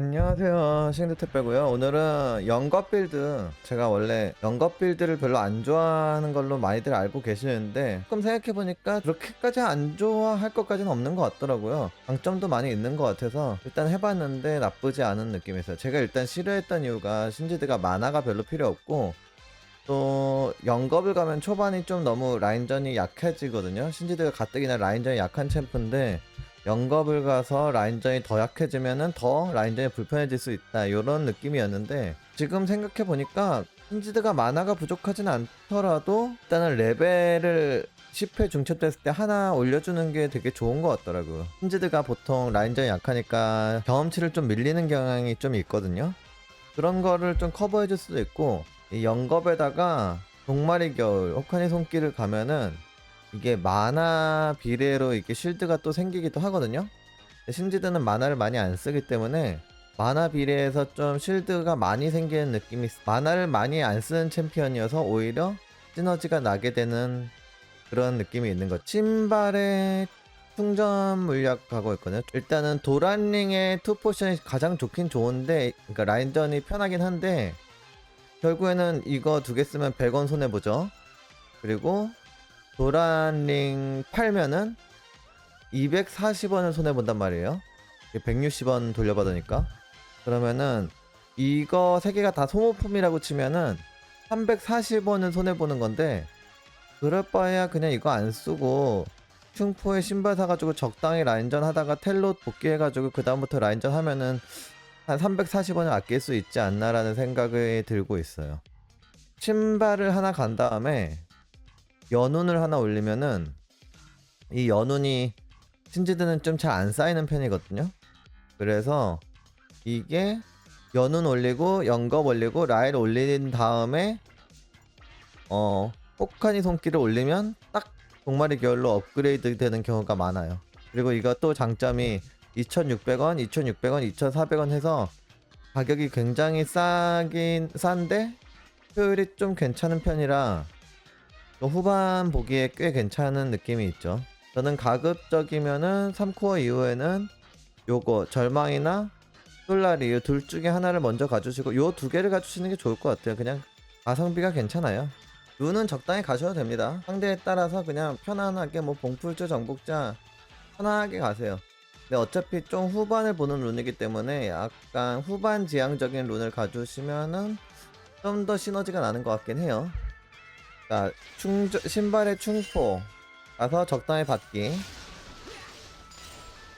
안녕하세요. 싱드택배고요. 오늘은 영겁 빌드. 제가 원래 영겁 빌드를 별로 안 좋아하는 걸로 많이들 알고 계시는데 조금 생각해보니까 그렇게까지 안 좋아할 것까지는 없는 것 같더라고요. 장점도 많이 있는 것 같아서 일단 해봤는데 나쁘지 않은 느낌이 있어요. 제가 일단 싫어했던 이유가 신지드가 만화가 별로 필요 없고 또 영겁을 가면 초반이 좀 너무 라인전이 약해지거든요. 신지드가 가뜩이나 라인전이 약한 챔프인데 영겁을 가서 라인전이 더 약해지면은 더 라인전이 불편해질 수 있다 이런 느낌이었는데 지금 생각해 보니까 신지드가 만화가 부족하진 않더라도 일단은 레벨을 10회 중첩됐을 때 하나 올려주는 게 되게 좋은 것 같더라고요. 신지드가 보통 라인전이 약하니까 경험치를 좀 밀리는 경향이 좀 있거든요. 그런 거를 좀 커버해 줄 수도 있고 이 영겁에다가 종말의 겨울 혹한의 손길을 가면은 이게 만화 비례로 이렇게 쉴드가 또 생기기도 하거든요. 신지드는 만화를 많이 안 쓰기 때문에 만화 비례에서 좀 쉴드가 많이 생기는 느낌이 있- 만화를 많이 안 쓰는 챔피언이어서 오히려 시너지가 나게 되는 그런 느낌이 있는 것. 신발의 충전 물약 가고 있거든요. 일단은 도란링의 투 포션이 가장 좋긴 좋은데, 그러니까 라인전이 편하긴 한데 결국에는 이거 두 개 쓰면 100원 손해 보죠. 그리고 도란링 팔면은 240원을 손해 본단 말이에요. 160원 돌려받으니까. 그러면은 이거 세 개가 다 소모품이라고 치면은 340원을 손해 보는 건데 그럴 바에야 그냥 이거 안 쓰고 충포에 신발 사가지고 적당히 라인전 하다가 텔로 복귀해가지고 그 다음부터 라인전 하면은 한 340원을 아낄 수 있지 않나라는 생각이 들고 있어요. 신발을 하나 간 다음에 연운을 하나 올리면은 이 연운이 신지드는 좀 잘 안 쌓이는 편이거든요. 그래서 이게 연운 올리고 연겁 올리고 라일 올린 다음에 어 혹한이 손길을 올리면 딱 종말의 겨울로 업그레이드 되는 경우가 많아요. 그리고 이거 또 장점이 2,600원, 2,600원, 2,400원 해서 가격이 굉장히 싸긴 싼데 효율이 좀 괜찮은 편이라 또 후반 보기에 꽤 괜찮은 느낌이 있죠. 저는 가급적이면은 3코어 이후에는 요거 절망이나 솔라리 이둘 중에 하나를 먼저 가주시고 요 두 개를 가주시는 게 좋을 것 같아요. 그냥 가성비가 괜찮아요. 룬은 적당히 가셔도 됩니다. 상대에 따라서 그냥 편안하게 뭐 봉풀자 정복자 편안하게 가세요. 근데 어차피 좀 후반을 보는 룬이기 때문에 약간 후반 지향적인 룬을 가주시면은 좀 더 시너지가 나는 것 같긴 해요. 자, 충전, 신발의 충포. 가서 적당히 받기.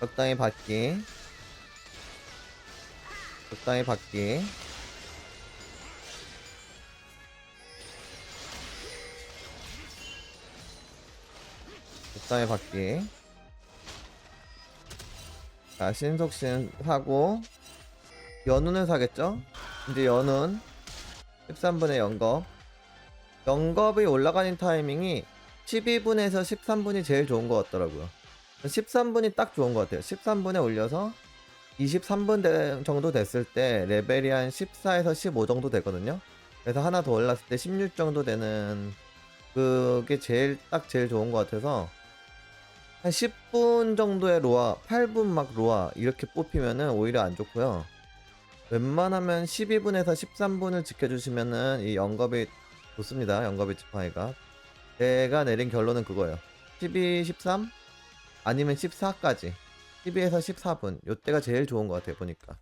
적당히 받기. 적당히 받기. 적당히 받기. 자, 신속신 사고. 연운을 사겠죠? 이제 연운. 13분의 연겁. 연겁이 올라가는 타이밍이 12분에서 13분이 제일 좋은 것 같더라고요. 13분이 딱 좋은 것 같아요. 13분에 올려서 23분 대- 정도 됐을 때 레벨이 한 14에서 15 정도 되거든요. 그래서 하나 더 올랐을 때 16 정도 되는 그게 제일 딱 제일 좋은 것 같아서 한 10분 정도의 로아, 8분 막 로아 이렇게 뽑히면은 오히려 안 좋고요. 웬만하면 12분에서 13분을 지켜주시면은 이 영겁이 좋습니다. 영겁의 지팡이가. 제가 내린 결론은 그거예요. 12, 13 아니면 14까지. 12에서 14분. 요때가 제일 좋은 것 같아요. 보니까.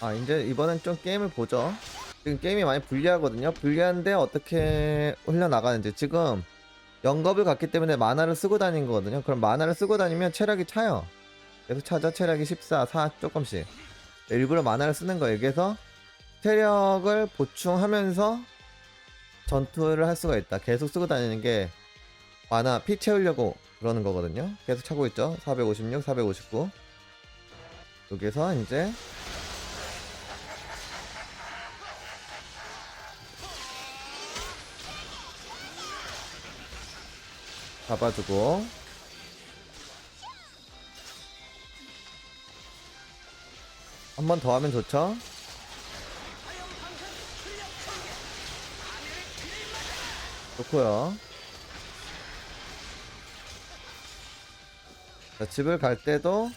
아 이제 이번엔 좀 게임을 보죠. 지금 게임이 많이 불리하거든요. 불리한데 어떻게 흘러나가는지 지금 영겁을 갔기 때문에 만화를 쓰고 다닌 거거든요. 그럼 만화를 쓰고 다니면 체력이 차요. 계속 차죠. 체력이 14, 4 조금씩. 일부러 만화를 쓰는 거예요. 그래서 체력을 보충하면서 전투를 할 수가 있다. 계속 쓰고 다니는 게 만화 피 채우려고 그러는 거거든요. 계속 차고 있죠. 456, 459. 여기서 이제 잡아주고 한 번 더 하면 좋죠. 좋고요. 자, 집을 갈 때도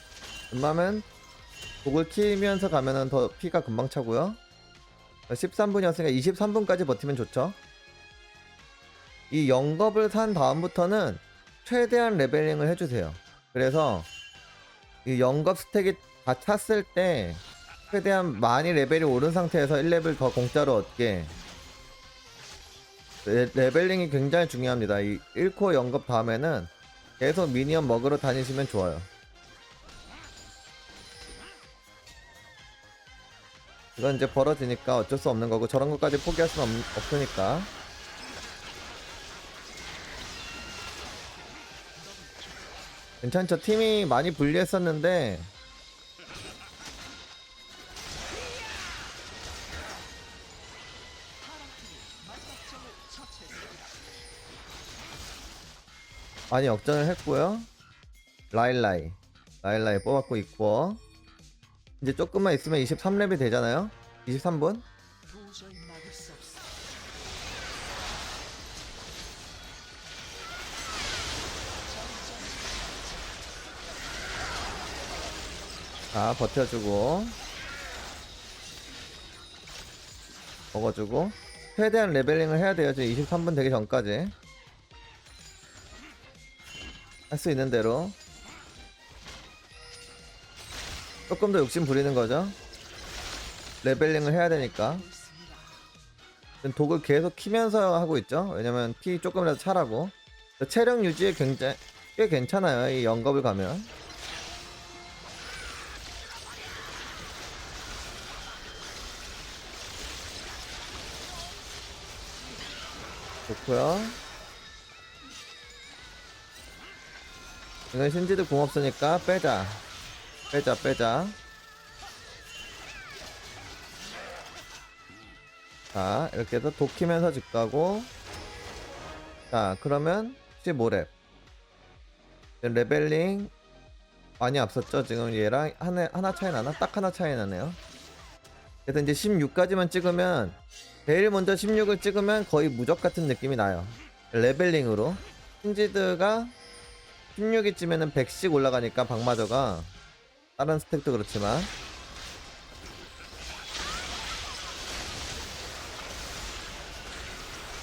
웬만하면 독을 키면서 가면은 더 피가 금방 차고요. 13분이었으니까 23분까지 버티면 좋죠. 이 영겁을 산 다음부터는 최대한 레벨링을 해주세요. 그래서 이 영겁 스택이 다 찼을 때 최대한 많이 레벨이 오른 상태에서 1레벨 더 공짜로 얻게 레, 레벨링이 굉장히 중요합니다. 이 1코 영겁 다음에는 계속 미니언 먹으러 다니시면 좋아요. 이건 이제 벌어지니까 어쩔 수 없는 거고 저런 것까지 포기할 수는 없, 없으니까. 괜찮죠. 팀이 많이 불리했었는데 많이 역전을 했고요. 라일라이. 라일라이 뽑았고 있고. 이제 조금만 있으면 23렙이 되잖아요. 23분? 자 버텨주고. 먹어주고. 최대한 레벨링을 해야 돼요. 지금 23분 되기 전까지 할 수 있는 대로. 조금 더 욕심 부리는 거죠. 레벨링을 해야 되니까. 독을 계속 키면서 하고 있죠. 왜냐면 피 조금이라도 차라고. 체력 유지에 굉장히 꽤 괜찮아요 이 영겁을 가면. 좋고요 이건 신지도 궁 없으니까 빼자. 빼자 빼자. 자 이렇게 해서 독키면서 집 가고. 자 그러면 15렙 레벨링 많이 앞섰죠? 지금 얘랑 하나, 하나 차이 나나? 딱 하나 차이 나네요. 그래서 이제 16까지만 찍으면 제일 먼저 16을 찍으면 거의 무적 같은 느낌이 나요. 레벨링으로. 신지드가 16이쯤에는 100씩 올라가니까 박마저가 다른 스택도 그렇지만.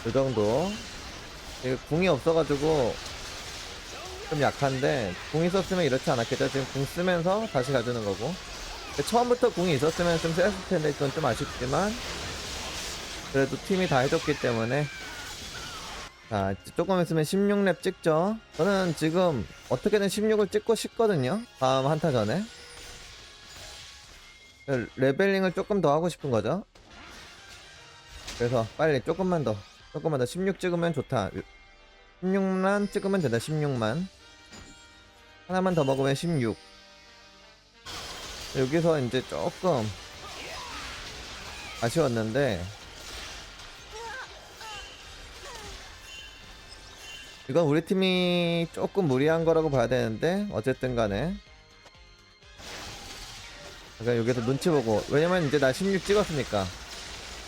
이 정도. 이게 궁이 없어가지고 좀 약한데 궁 있었으면 이렇지 않았겠죠? 지금 궁 쓰면서 다시 가주는 거고. 처음부터 궁이 있었으면 좀 셌을 텐데 그건 좀 아쉽지만 그래도 팀이 다 해줬기 때문에 자 조금 있으면 16렙 찍죠? 저는 지금 어떻게든 16을 찍고 싶거든요. 다음 한타 전에. 레벨링을 조금 더 하고 싶은 거죠? 그래서 빨리 조금만 더 조금만 더 16 찍으면 좋다. 16만 찍으면 된다 16만. 하나만 더 먹으면 16 여기서 이제 조금 아쉬웠는데 이건 우리 팀이 조금 무리한 거라고 봐야 되는데 어쨌든 간에. 그러니까 여기서 눈치 보고 왜냐면 이제 나 16 찍었으니까.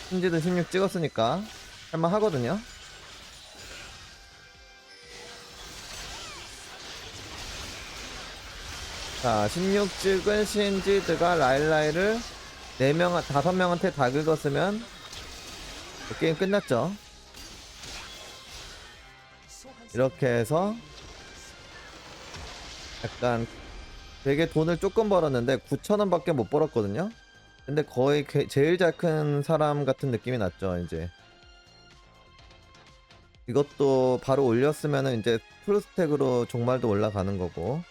신지도 16 찍었으니까 할만 하거든요. 자, 16 찍은 신지드가 라일라이를 4명, 5명한테 다 긁었으면 게임 끝났죠. 이렇게 해서 약간 되게 돈을 조금 벌었는데 9천원 밖에 못 벌었거든요. 근데 거의 게- 제일 잘 큰 사람 같은 느낌이 났죠, 이제. 이것도 바로 올렸으면은 이제 풀스택으로 종말도 올라가는 거고.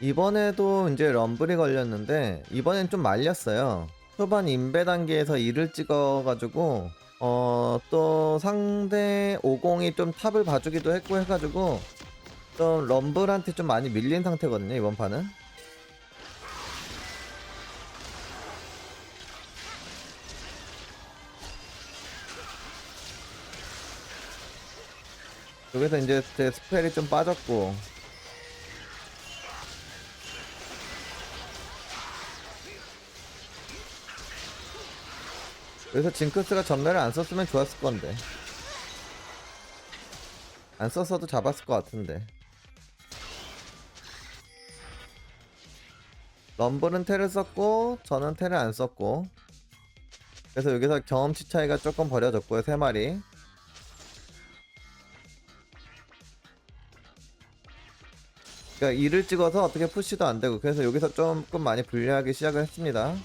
이번에도 이제 럼블이 걸렸는데 이번엔 좀 말렸어요. 초반 인베 단계에서 일을 찍어가지고 어 또 상대 50이 좀 탑을 봐주기도 했고 해가지고 좀 럼블한테 좀 많이 밀린 상태거든요 이번 판은. 여기서 이제 제 스펠이 좀 빠졌고 그래서 징크스가 전멸을 안 썼으면 좋았을 건데. 안 썼어도 잡았을 것 같은데. 럼블은 테를 썼고 저는 테를 안 썼고. 그래서 여기서 경험치 차이가 조금 버려졌고요 세 마리. 그러니까 2를 찍어서 어떻게 푸시도 안 되고 그래서 여기서 조금 많이 불리하게 시작을 했습니다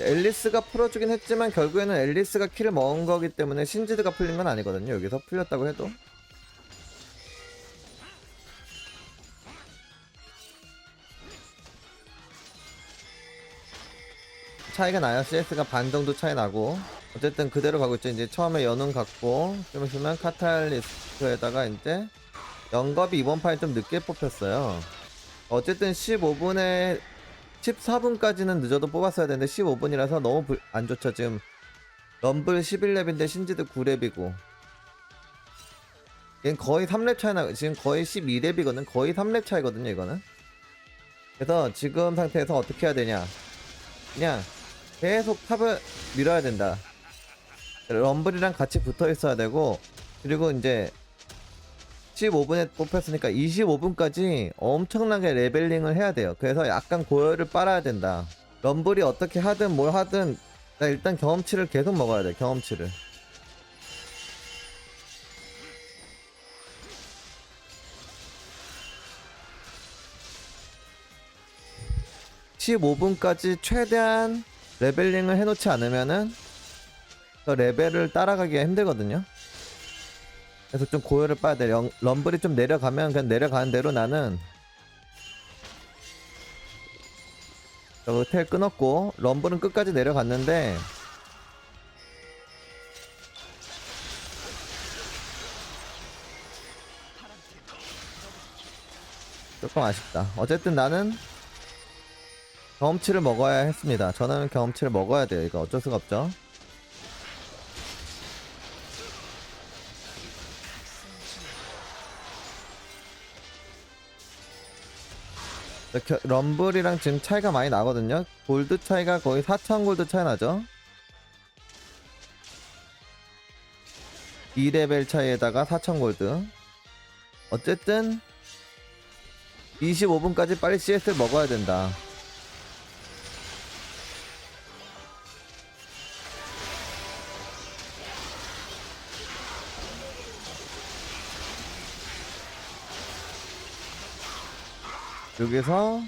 앨리스가 풀어주긴 했지만 결국에는 앨리스가 킬을 먹은 거기 때문에 신지드가 풀린 건 아니거든요. 여기서 풀렸다고 해도. 차이가 나요. CS가 반 정도 차이 나고. 어쨌든 그대로 가고 있죠. 이제 처음에 연운 갖고 좀 있으면 카탈리스트에다가 이제 영겁이 이번 판에 좀 늦게 뽑혔어요. 어쨌든 15분에 14분까지는 늦어도 뽑았어야 되는데 15분이라서 너무 불- 안 좋죠 지금. 럼블 11렙인데 신지드 9렙이고. 얘는 거의 3렙 차이나 지금 거의 12렙이거든? 거의 3렙 차이거든요 이거는? 그래서 지금 상태에서 어떻게 해야 되냐? 그냥 계속 탑을 밀어야 된다. 럼블이랑 같이 붙어 있어야 되고 그리고 이제 15분에 뽑혔으니까 25분까지 엄청나게 레벨링을 해야 돼요. 그래서 약간 고열을 빨아야 된다. 럼블이 어떻게 하든 뭘 하든 나 일단 경험치를 계속 먹어야 돼. 경험치를. (15분까지) 최대한 레벨링을 해놓지 않으면은 그 레벨을 따라가기가 힘들거든요. 그래서 좀 고열을 빠야 돼. 영- 럼블이 좀 내려가면 그냥 내려가는 대로 나는 저거 텔 끊었고 럼블은 끝까지 내려갔는데 조금 아쉽다. 어쨌든 나는 경험치를 먹어야 했습니다. 저는 경험치를 먹어야 돼요. 이거 어쩔 수가 없죠. 럼블이랑 지금 차이가 많이 나거든요. 골드 차이가 거의 4,000 골드 차이 나죠. 2레벨 차이에다가 4,000 골드. 어쨌든 25분까지 빨리 CS를 먹어야 된다. 여기서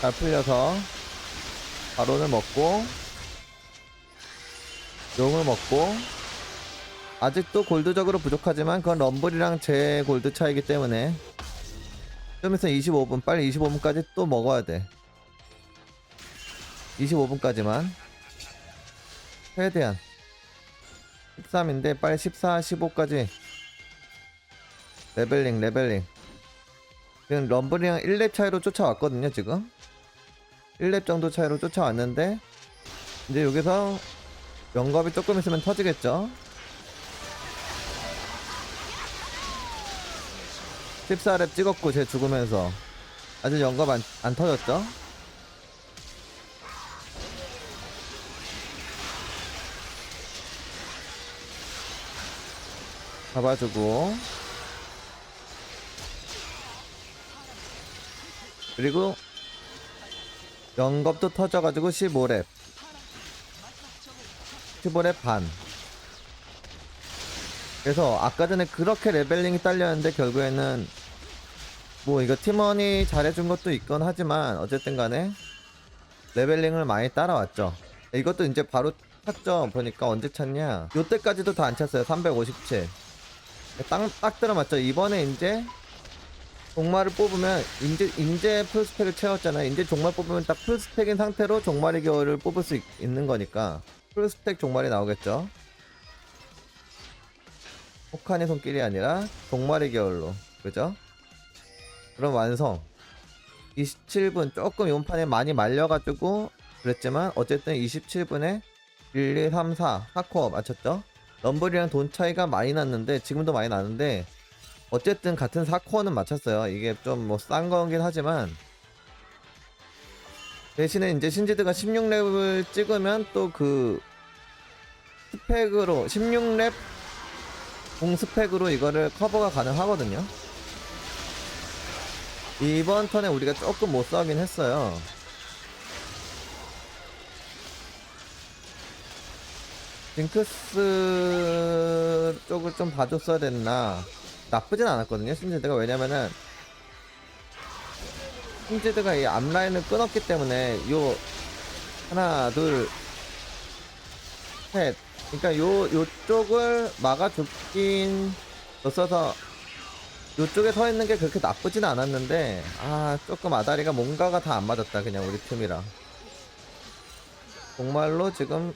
잘 풀려서 바론을 먹고 용을 먹고 아직도 골드적으로 부족하지만 그건 럼블이랑 제 골드 차이기 때문에 좀 있으면 25분 빨리 25분까지 또 먹어야 돼. 25분까지만. 최대한. 13인데 빨리 14, 15까지. 레벨링 레벨링 지금 럼블이랑 1렙 차이로 쫓아왔거든요 지금. 1렙 정도 차이로 쫓아왔는데 이제 여기서 영겁이 조금 있으면 터지겠죠? 14렙 찍었고 제 죽으면서. 아직 영겁 안, 안 터졌죠? 잡아주고 그리고 영겁도 터져가지고 15렙 15렙 반. 그래서 아까 전에 그렇게 레벨링이 딸렸는데 결국에는 뭐 이거 팀원이 잘해준 것도 있건 하지만 어쨌든 간에 레벨링을 많이 따라왔죠. 이것도 이제 바로 찼죠. 보니까 언제 찼냐. 요때까지도 다 안 찼어요. 357 딱, 딱 들어맞죠. 이번에 이제 종말을 뽑으면 인제 인제 풀스펙을 채웠잖아요. 인제 종말 뽑으면 딱 풀스펙인 상태로 종말의 겨울을 뽑을 수 있, 는 거니까 풀스펙 종말이 나오겠죠. 혹한의 손길이 아니라 종말의 겨울로 그죠? 그럼 완성. 27분 조금 이번 판에 많이 말려가지고 그랬지만 어쨌든 27분에 1, 2, 3, 4 4코어 맞췄죠? 럼블이랑 돈 차이가 많이 났는데 지금도 많이 나는데 어쨌든 같은 4코어는 맞췄어요. 이게 좀 뭐 싼 거긴 하지만 대신에 이제 신지드가 16렙을 찍으면 또 그 스펙으로 16렙 공 스펙으로 이거를 커버가 가능하거든요. 이번 턴에 우리가 조금 못 싸우긴 했어요. 징크스 쪽을 좀 봐줬어야 됐나 나쁘진 않았거든요 신지드가. 왜냐면은 신지드가 이 앞라인을 끊었기 때문에 요 하나 둘셋. 그러니까 요 요쪽을 막아줬긴 줬어서 요쪽에 서 있는 게 그렇게 나쁘진 않았는데 아 조금 아다리가 뭔가가 다 안 맞았다 그냥 우리 팀이랑. 정말로 지금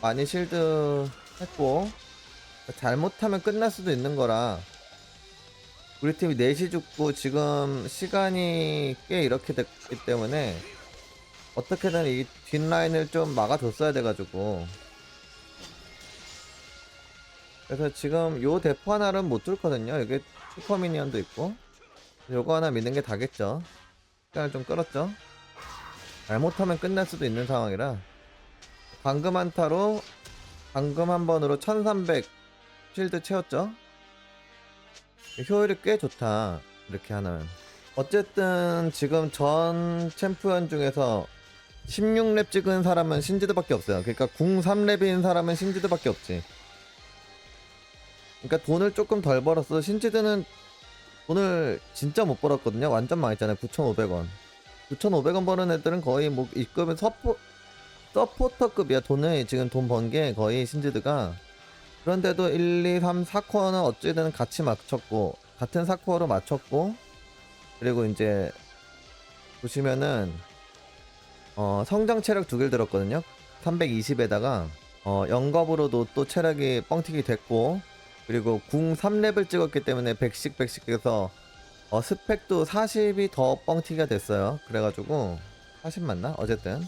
많이 실드 했고 잘못하면 끝날 수도 있는 거라 우리 팀이 4시 죽고 지금 시간이 꽤 이렇게 됐기 때문에 어떻게든 이 뒷라인을 좀 막아줬어야 돼가지고. 그래서 지금 요 대포 하나는 못 뚫거든요. 여기 슈퍼 미니언도 있고. 요거 하나 믿는 게 다겠죠. 시간을 좀 끌었죠. 잘못하면 끝날 수도 있는 상황이라 방금 한타로 방금 한 번으로 1300 실드 채웠죠? 효율이 꽤 좋다 이렇게 하나면. 어쨌든 지금 전 챔피언 중에서 16렙 찍은 사람은 신지드밖에 없어요. 그러니까 궁 3렙인 사람은 신지드밖에 없지. 그러니까 돈을 조금 덜 벌었어. 신지드는 돈을 진짜 못 벌었거든요. 완전 망했잖아요. 9,500원. 9,500원 버는 애들은 거의 뭐 입금은 서포 서포터급이야 돈을. 지금 돈 번 게 거의 신지드가 그런데도 1, 2, 3, 4코어는 어찌든 같이 맞췄고 같은 4코어로 맞췄고 그리고 이제 보시면은 어 성장 체력 두 개를 들었거든요. 320에다가 어 영겁으로도 또 체력이 뻥튀기 됐고 그리고 궁 3렙을 찍었기 때문에 100씩 100씩 해서 어 스펙도 40이 더 뻥튀기가 됐어요. 그래가지고 40 맞나? 어쨌든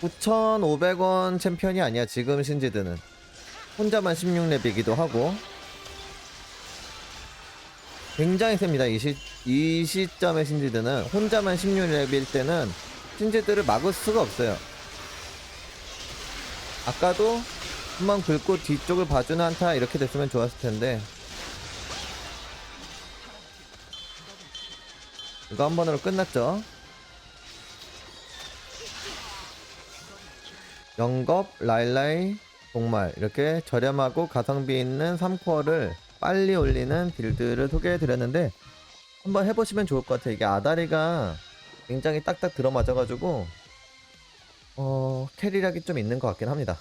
9,500원 챔피언이 아니야 지금 신지드는. 혼자만 16렙이기도 하고. 굉장히 셉니다. 이, 시, 이 시점의 신지드는. 혼자만 16렙일 때는 신지드를 막을 수가 없어요. 아까도 한번 긁고 뒤쪽을 봐주는 한타 이렇게 됐으면 좋았을 텐데. 이거 한 번으로 끝났죠 영겁, 라일라이, 동말 이렇게 저렴하고 가성비 있는 3코어를 빨리 올리는 빌드를 소개해 드렸는데 한번 해보시면 좋을 것 같아요. 이게 아다리가 굉장히 딱딱 들어맞아가지고 어 캐리력이 좀 있는 것 같긴 합니다.